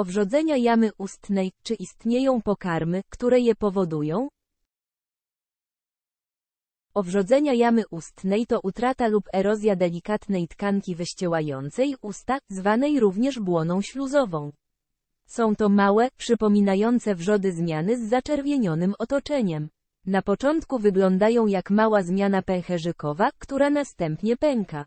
Owrzodzenia jamy ustnej, czy istnieją pokarmy, które je powodują? Owrzodzenia jamy ustnej to utrata lub erozja delikatnej tkanki wyściełającej usta, zwanej również błoną śluzową. Są to małe, przypominające wrzody zmiany z zaczerwienionym otoczeniem. Na początku wyglądają jak mała zmiana pęcherzykowa, która następnie pęka.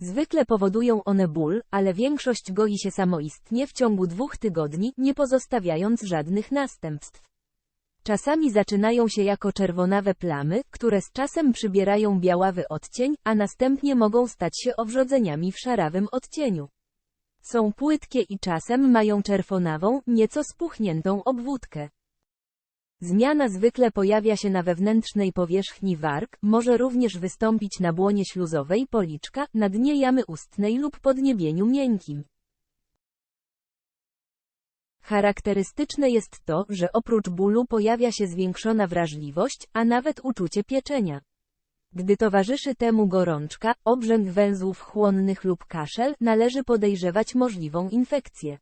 Zwykle powodują one ból, ale większość goi się samoistnie w ciągu dwóch tygodni, nie pozostawiając żadnych następstw. Czasami zaczynają się jako czerwonawe plamy, które z czasem przybierają białawy odcień, a następnie mogą stać się owrzodzeniami w szarawym odcieniu. Są płytkie i czasem mają czerwonawą, nieco spuchniętą obwódkę. Zmiana zwykle pojawia się na wewnętrznej powierzchni warg, może również wystąpić na błonie śluzowej policzka, na dnie jamy ustnej lub podniebieniu miękkim. Charakterystyczne jest to, że oprócz bólu pojawia się zwiększona wrażliwość, a nawet uczucie pieczenia. Gdy towarzyszy temu gorączka, obrzęk węzłów chłonnych lub kaszel, należy podejrzewać możliwą infekcję.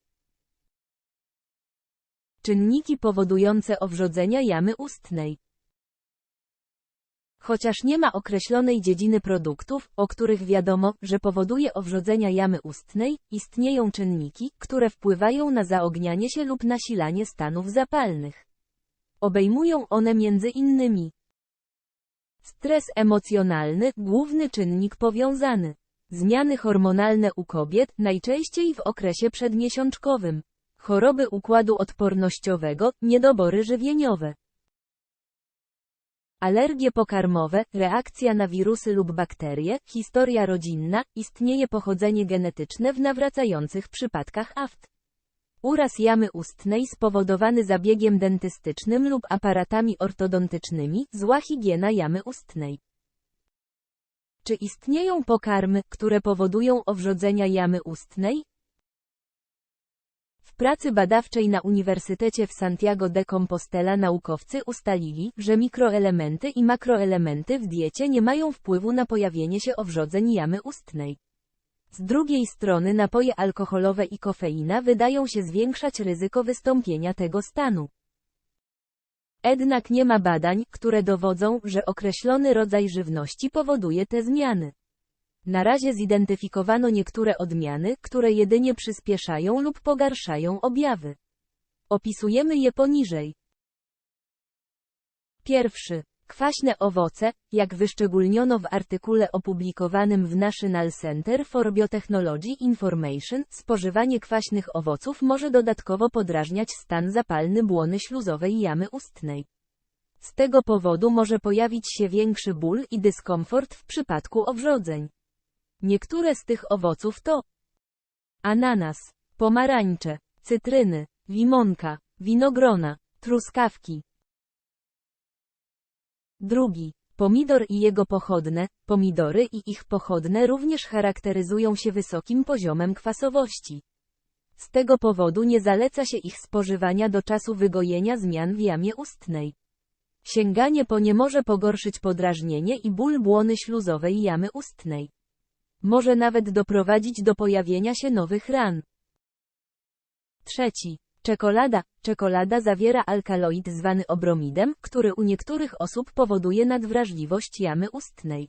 Czynniki powodujące owrzodzenia jamy ustnej. Chociaż nie ma określonej dziedziny produktów, o których wiadomo, że powoduje owrzodzenia jamy ustnej, istnieją czynniki, które wpływają na zaognianie się lub nasilanie stanów zapalnych. Obejmują one między innymi stres emocjonalny, główny czynnik powiązany, zmiany hormonalne u kobiet, najczęściej w okresie przedmiesiączkowym, choroby układu odpornościowego, niedobory żywieniowe. Alergie pokarmowe, reakcja na wirusy lub bakterie, historia rodzinna, istnieje pochodzenie genetyczne w nawracających przypadkach aft. Uraz jamy ustnej spowodowany zabiegiem dentystycznym lub aparatami ortodontycznymi, zła higiena jamy ustnej. Czy istnieją pokarmy, które powodują owrzodzenia jamy ustnej? Pracy badawczej na Uniwersytecie w Santiago de Compostela naukowcy ustalili, że mikroelementy i makroelementy w diecie nie mają wpływu na pojawienie się owrzodzeń jamy ustnej. Z drugiej strony napoje alkoholowe i kofeina wydają się zwiększać ryzyko wystąpienia tego stanu. Jednak nie ma badań, które dowodzą, że określony rodzaj żywności powoduje te zmiany. Na razie zidentyfikowano niektóre odmiany, które jedynie przyspieszają lub pogarszają objawy. Opisujemy je poniżej. Pierwszy. Kwaśne owoce, jak wyszczególniono w artykule opublikowanym w National Center for Biotechnology Information, spożywanie kwaśnych owoców może dodatkowo podrażniać stan zapalny błony śluzowej jamy ustnej. Z tego powodu może pojawić się większy ból i dyskomfort w przypadku owrzodzeń. Niektóre z tych owoców to ananas, pomarańcze, cytryny, limonka, winogrona, truskawki. Drugi. Pomidor i jego pochodne, pomidory i ich pochodne również charakteryzują się wysokim poziomem kwasowości. Z tego powodu nie zaleca się ich spożywania do czasu wygojenia zmian w jamie ustnej. Sięganie po nie może pogorszyć podrażnienie i ból błony śluzowej jamy ustnej. Może nawet doprowadzić do pojawienia się nowych ran. Trzeci. Czekolada. Czekolada zawiera alkaloid zwany obromidem, który u niektórych osób powoduje nadwrażliwość jamy ustnej.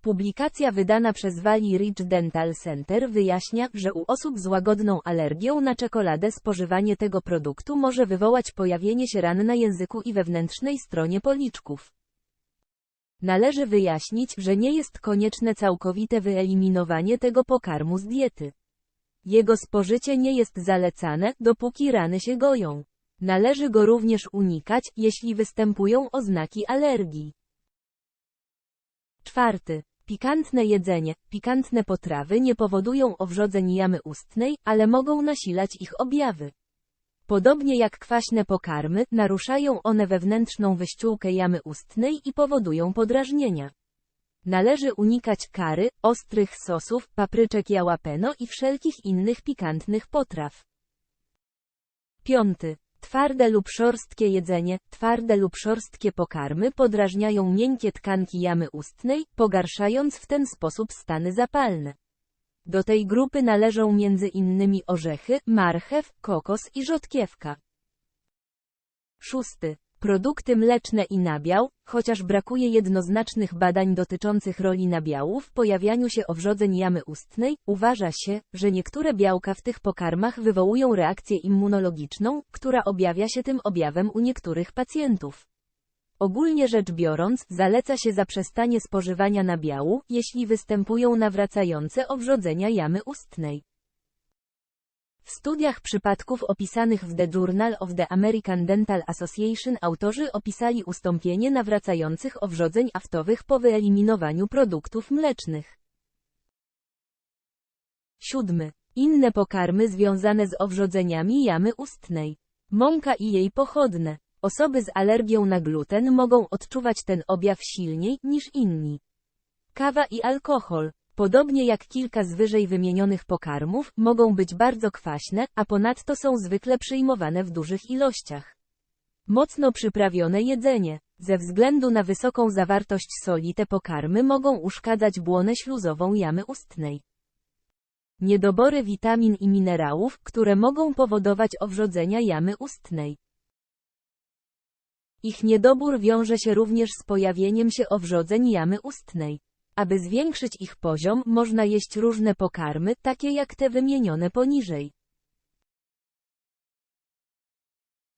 Publikacja wydana przez Valley Ridge Dental Center wyjaśnia, że u osób z łagodną alergią na czekoladę spożywanie tego produktu może wywołać pojawienie się ran na języku i wewnętrznej stronie policzków. Należy wyjaśnić, że nie jest konieczne całkowite wyeliminowanie tego pokarmu z diety. Jego spożycie nie jest zalecane, dopóki rany się goją. Należy go również unikać, jeśli występują oznaki alergii. Czwarty. Pikantne jedzenie. Pikantne potrawy nie powodują owrzodzeń jamy ustnej, ale mogą nasilać ich objawy. Podobnie jak kwaśne pokarmy, naruszają one wewnętrzną wyściółkę jamy ustnej i powodują podrażnienia. Należy unikać kary, ostrych sosów, papryczek jalapeno i wszelkich innych pikantnych potraw. Piąty. Twarde lub szorstkie jedzenie, twarde lub szorstkie pokarmy podrażniają miękkie tkanki jamy ustnej, pogarszając w ten sposób stany zapalne. Do tej grupy należą między innymi orzechy, marchew, kokos i rzodkiewka. Szósty. Produkty mleczne i nabiał, chociaż brakuje jednoznacznych badań dotyczących roli nabiału w pojawianiu się owrzodzeń jamy ustnej, uważa się, że niektóre białka w tych pokarmach wywołują reakcję immunologiczną, która objawia się tym objawem u niektórych pacjentów. Ogólnie rzecz biorąc, zaleca się zaprzestanie spożywania nabiału, jeśli występują nawracające owrzodzenia jamy ustnej. W studiach przypadków opisanych w The Journal of the American Dental Association autorzy opisali ustąpienie nawracających owrzodzeń aftowych po wyeliminowaniu produktów mlecznych. 7. Inne pokarmy związane z owrzodzeniami jamy ustnej. Mąka i jej pochodne. Osoby z alergią na gluten mogą odczuwać ten objaw silniej niż inni. Kawa i alkohol. Podobnie jak kilka z wyżej wymienionych pokarmów, mogą być bardzo kwaśne, a ponadto są zwykle przyjmowane w dużych ilościach. Mocno przyprawione jedzenie. Ze względu na wysoką zawartość soli te pokarmy mogą uszkadzać błonę śluzową jamy ustnej. Niedobory witamin i minerałów, które mogą powodować owrzodzenia jamy ustnej. Ich niedobór wiąże się również z pojawieniem się owrzodzeń jamy ustnej. Aby zwiększyć ich poziom, można jeść różne pokarmy, takie jak te wymienione poniżej.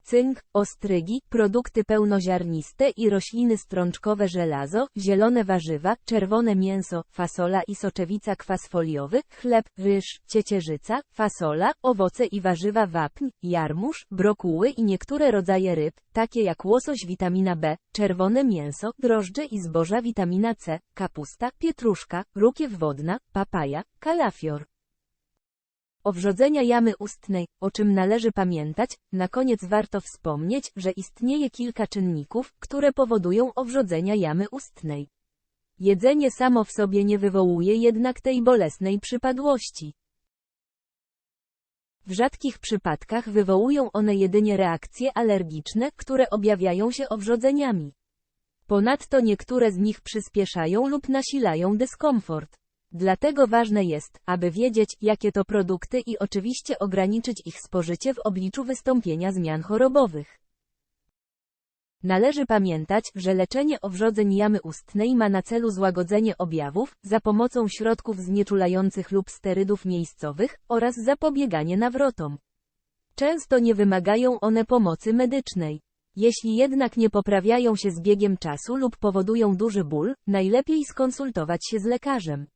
Cynk, ostrygi, produkty pełnoziarniste i rośliny strączkowe żelazo, zielone warzywa, czerwone mięso, fasola i soczewica kwas foliowy, chleb, ryż, ciecierzyca, fasola, owoce i warzywa wapń, jarmuż, brokuły i niektóre rodzaje ryb, takie jak łosoś witamina B, czerwone mięso, drożdże i zboża witamina C, kapusta, pietruszka, rukiew wodna, papaja, kalafior. Owrzodzenia jamy ustnej, o czym należy pamiętać, na koniec warto wspomnieć, że istnieje kilka czynników, które powodują owrzodzenia jamy ustnej. Jedzenie samo w sobie nie wywołuje jednak tej bolesnej przypadłości. W rzadkich przypadkach wywołują one jedynie reakcje alergiczne, które objawiają się owrzodzeniami. Ponadto niektóre z nich przyspieszają lub nasilają dyskomfort. Dlatego ważne jest, aby wiedzieć, jakie to produkty i oczywiście ograniczyć ich spożycie w obliczu wystąpienia zmian chorobowych. Należy pamiętać, że leczenie owrzodzeń jamy ustnej ma na celu złagodzenie objawów, za pomocą środków znieczulających lub sterydów miejscowych, oraz zapobieganie nawrotom. Często nie wymagają one pomocy medycznej. Jeśli jednak nie poprawiają się z biegiem czasu lub powodują duży ból, najlepiej skonsultować się z lekarzem.